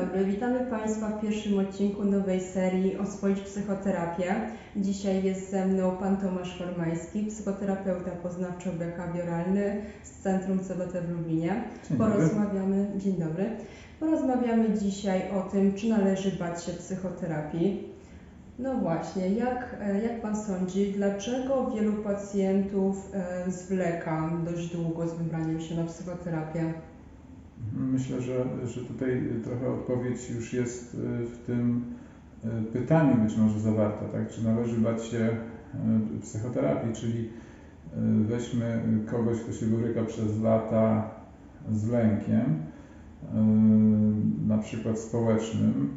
Dobry, witamy Państwa w pierwszym odcinku nowej serii Oswoić psychoterapię. Dzisiaj jest ze mną Pan Tomasz Formański, psychoterapeuta poznawczo-behawioralny z Centrum CBT w Lublinie. Dzień. Porozmawiamy, dzień dobry. Porozmawiamy dzisiaj o tym, czy należy bać się psychoterapii. No właśnie, jak, jak Pan sądzi, dlaczego wielu pacjentów e, zwleka dość długo z wybraniem się na psychoterapię? Myślę, że, że tutaj trochę odpowiedź już jest y, w tym y, pytaniu być może zawarta, tak? Czy należy bać się y, psychoterapii, czyli weźmy kogoś, kto się boryka przez lata z lękiem, na przykład społecznym,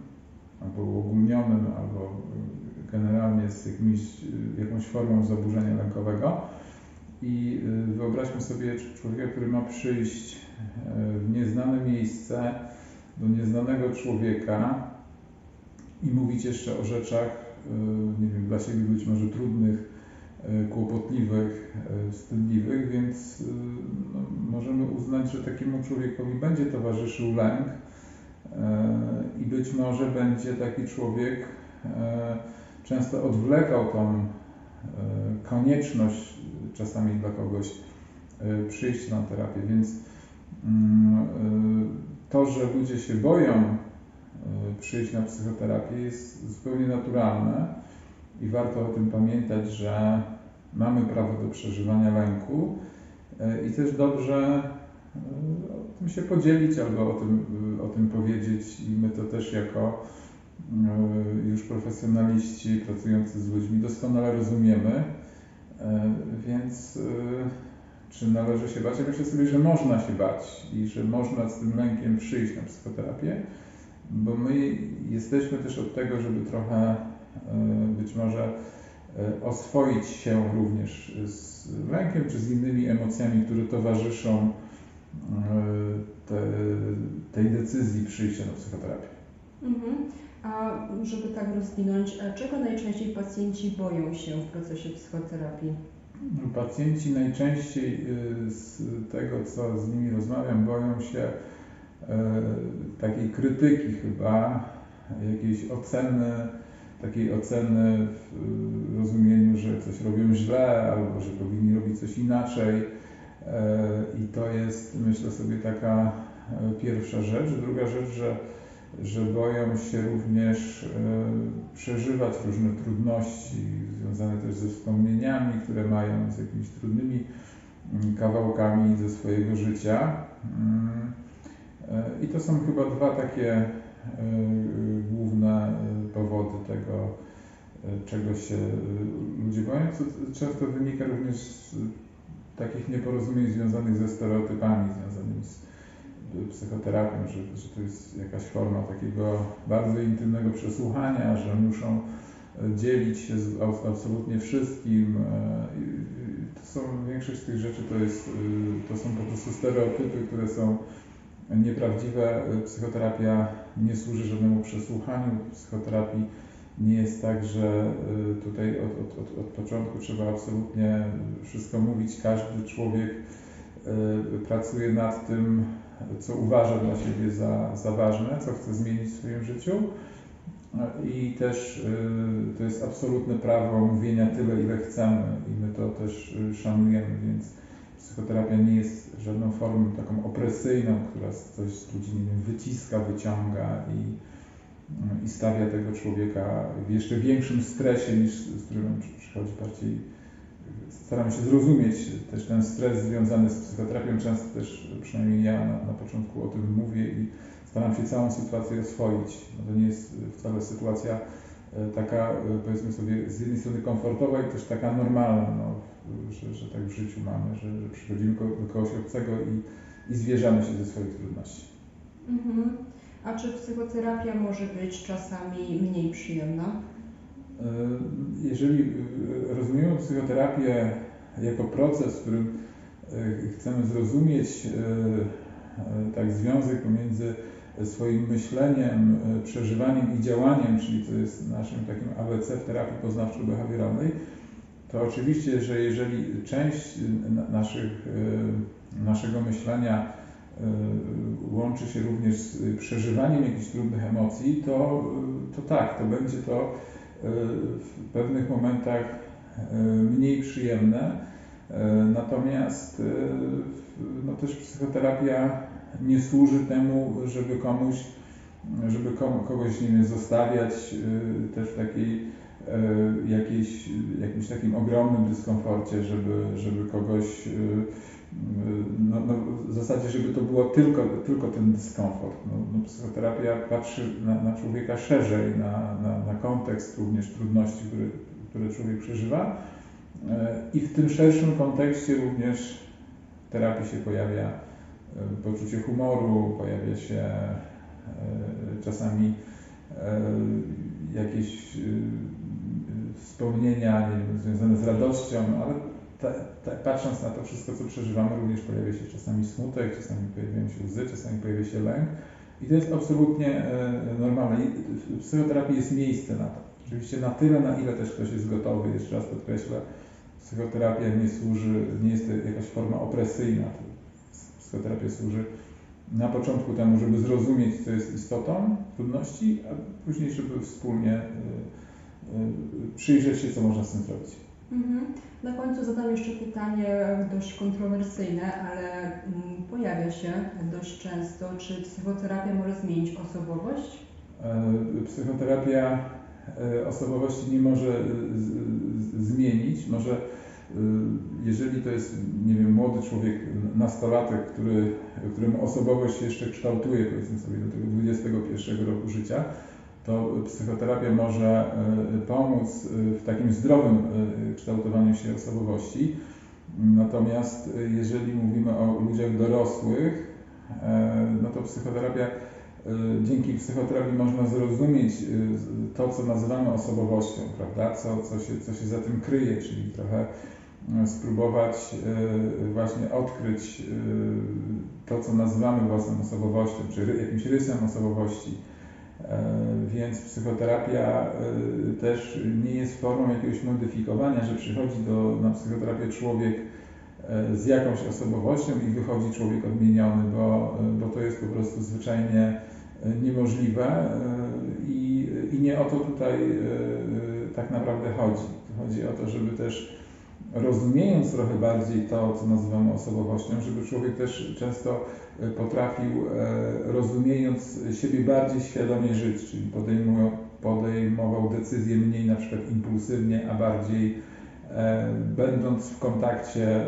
albo uogólnionym, albo generalnie z jakimś, jakąś formą zaburzenia lękowego. I y, wyobraźmy sobie człowieka, który ma przyjść y, w nieznane miejsce do nieznanego człowieka i mówić jeszcze o rzeczach, y, nie wiem, dla siebie być może trudnych, kłopotliwych, wstydliwych, więc no, możemy uznać, że takiemu człowiekowi będzie towarzyszył lęk i być może będzie taki człowiek często odwlekał tą konieczność czasami dla kogoś y, przyjść na terapię, więc mm, y, to, że ludzie się boją y, przyjść na psychoterapię jest zupełnie naturalne i warto o tym pamiętać, że mamy prawo do przeżywania lęku i też dobrze o tym się podzielić albo o tym, o tym powiedzieć i my to też jako już profesjonaliści pracujący z ludźmi doskonale rozumiemy. E, Więc y, czy należy się bać? Ja myślę sobie, że można się bać i że można z tym lękiem przyjść na psychoterapię, bo my jesteśmy też od tego, żeby trochę y, być może oswoić się również z lękiem czy z innymi emocjami, które towarzyszą te, tej decyzji przyjścia na psychoterapię. Mhm. A żeby tak rozwinąć, czego najczęściej pacjenci boją się w procesie psychoterapii? Pacjenci najczęściej y, z tego, co z nimi rozmawiam, boją się y, takiej krytyki chyba, jakiejś oceny, takiej oceny w rozumieniu, że coś robią źle albo że powinni robić coś inaczej. Y, I to jest, myślę sobie, taka y, pierwsza rzecz. Druga rzecz, że że boją się również e, przeżywać różne trudności związane też ze wspomnieniami, które mają z jakimiś trudnymi mm, kawałkami ze swojego życia. Mm, e, I to są chyba dwa takie e, główne powody tego, czego się ludzie boją, co często wynika również z takich nieporozumień związanych ze stereotypami, związanymi z psychoterapią, że, że to jest jakaś forma takiego bardzo intymnego przesłuchania, że muszą e, dzielić się z ab- absolutnie wszystkim. e, To są, większość z tych rzeczy to, jest, y, to są po prostu stereotypy, które są nieprawdziwe. E, Psychoterapia nie służy żadnemu przesłuchaniu. Psychoterapii nie jest tak, że tutaj od, od, od, od początku trzeba absolutnie wszystko mówić. Każdy człowiek y, pracuje nad tym, co uważa dla siebie za, za ważne, co chce zmienić w swoim życiu. I też y, to jest absolutne prawo mówienia tyle, ile chcemy i my to też y, szanujemy, więc psychoterapia nie jest żadną formą taką opresyjną, która coś z ludzi, nie wiem, wyciska, wyciąga i, i stawia tego człowieka w jeszcze większym stresie niż z którym przychodzi bardziej staramy się zrozumieć też ten stres związany z psychoterapią. Często też, przynajmniej ja na, na początku o tym mówię i staram się całą sytuację oswoić. No to nie jest wcale sytuacja e, taka, e, powiedzmy sobie, z jednej strony komfortowa i też taka normalna, no, że, że tak w życiu mamy, że, że przychodzimy do kogoś obcego i, i zwierzamy się ze swoich trudności. Mhm. A czy psychoterapia może być czasami mniej przyjemna? E, Jeżeli e, rozumiemy psychoterapię jako proces, w którym e, chcemy zrozumieć tak związek pomiędzy swoim myśleniem, przeżywaniem i działaniem, czyli to jest naszym takim ABC w terapii poznawczo-behawioralnej, to oczywiście, że jeżeli część na- naszych, naszego myślenia łączy się również z przeżywaniem jakichś trudnych emocji, to, to tak, to będzie to w pewnych momentach mniej przyjemne. Natomiast no też psychoterapia nie służy temu, żeby komuś, żeby kogoś nie wiem, zostawiać też w takiej jakiejś, jakimś takim ogromnym dyskomforcie, żeby, żeby kogoś no, no, w zasadzie, żeby to było tylko, tylko ten dyskomfort. No, no psychoterapia patrzy na, na człowieka szerzej, na, na, na, kontekst również trudności, które, które człowiek przeżywa. E, I w tym szerszym kontekście również w terapii się pojawia e, poczucie humoru, pojawia się e, czasami jakieś wspomnienia nie wiem, związane z radością, ale ta, ta, patrząc na to wszystko, co przeżywamy, również pojawia się czasami smutek, czasami pojawiają się łzy, czasami pojawia się lęk. I to jest absolutnie e, normalne. W psychoterapii jest miejsce na to. Oczywiście na tyle, na ile też ktoś jest gotowy, jeszcze raz podkreślę, psychoterapia nie służy, nie jest to jakaś forma opresyjna. Psychoterapia służy na początku temu, żeby zrozumieć, co jest istotą trudności, a później, żeby wspólnie y, y, przyjrzeć się, co można z tym zrobić. Mhm. Na końcu zadam jeszcze pytanie dość kontrowersyjne, ale mm, pojawia się dość często. Czy psychoterapia może zmienić osobowość? E, psychoterapia e, osobowości nie może e, zmienić. Może jeżeli to jest, nie wiem, młody człowiek, nastolatek, który, któremu osobowość się jeszcze kształtuje, powiedzmy sobie, do tego 21 roku życia, to psychoterapia może e, pomóc e, w takim zdrowym e, kształtowaniu się osobowości. Natomiast jeżeli mówimy o ludziach dorosłych, no to psychoterapia, dzięki psychoterapii można zrozumieć to, co nazywamy osobowością, prawda? Co, co, się, co się za tym kryje, czyli trochę spróbować właśnie odkryć to, co nazywamy własną osobowością, czy jakimś rysem osobowości E, więc psychoterapia e, też nie jest formą jakiegoś modyfikowania, że przychodzi do, na psychoterapię człowiek e, z jakąś osobowością i wychodzi człowiek odmieniony, bo, bo to jest po prostu zwyczajnie niemożliwe i, i nie o to tutaj tak naprawdę chodzi. Chodzi o to, żeby też rozumiejąc trochę bardziej to, co nazywamy osobowością, żeby człowiek też często e, potrafił, e, rozumiejąc siebie bardziej świadomie żyć, czyli podejmował, podejmował decyzje mniej na przykład impulsywnie, a bardziej e, będąc w kontakcie,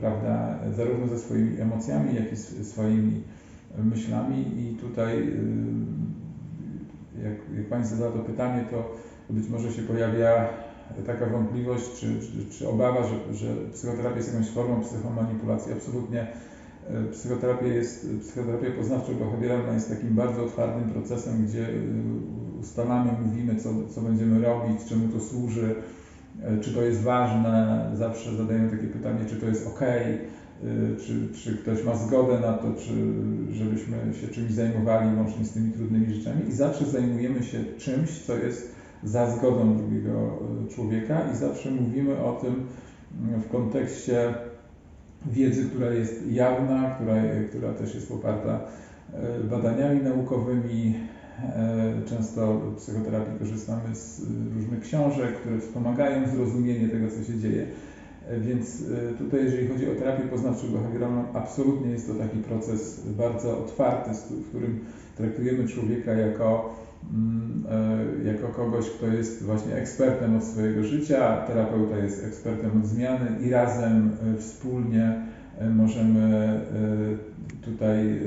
prawda, zarówno ze swoimi emocjami, jak i swoimi myślami. I tutaj jak, jak Pani to pytanie, to być może się pojawia taka wątpliwość czy, czy, czy obawa, że, że psychoterapia jest jakąś formą psychomanipulacji. Absolutnie e, psychoterapia jest, psychoterapia poznawczo-behawioralna jest takim bardzo otwartym procesem, gdzie e, ustalamy, mówimy, co, co będziemy robić, czemu to służy, e, czy to jest ważne. Zawsze zadajemy takie pytanie, czy to jest ok, czy, czy ktoś ma zgodę na to, czy żebyśmy się czymś zajmowali łącznie z tymi trudnymi rzeczami i zawsze zajmujemy się czymś, co jest za zgodą drugiego e, człowieka i zawsze mówimy o tym mm, w kontekście wiedzy, która jest jawna, która, która też jest poparta e, badaniami naukowymi. E, często w psychoterapii korzystamy z różnych książek, które wspomagają zrozumienie tego, co się dzieje. Więc tutaj, jeżeli chodzi o terapię poznawczo-behawioralną, absolutnie jest to taki proces bardzo otwarty, w którym traktujemy człowieka jako e, jako kogoś, kto jest właśnie ekspertem od swojego życia, terapeuta jest ekspertem od zmiany i razem e, wspólnie e, możemy tutaj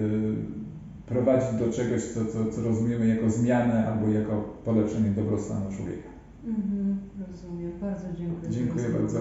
prowadzić do czegoś, co, co, co rozumiemy jako zmianę albo jako polepszenie dobrostanu człowieka. Mhm, rozumiem. Bardzo dziękuję. Dziękuję bardzo.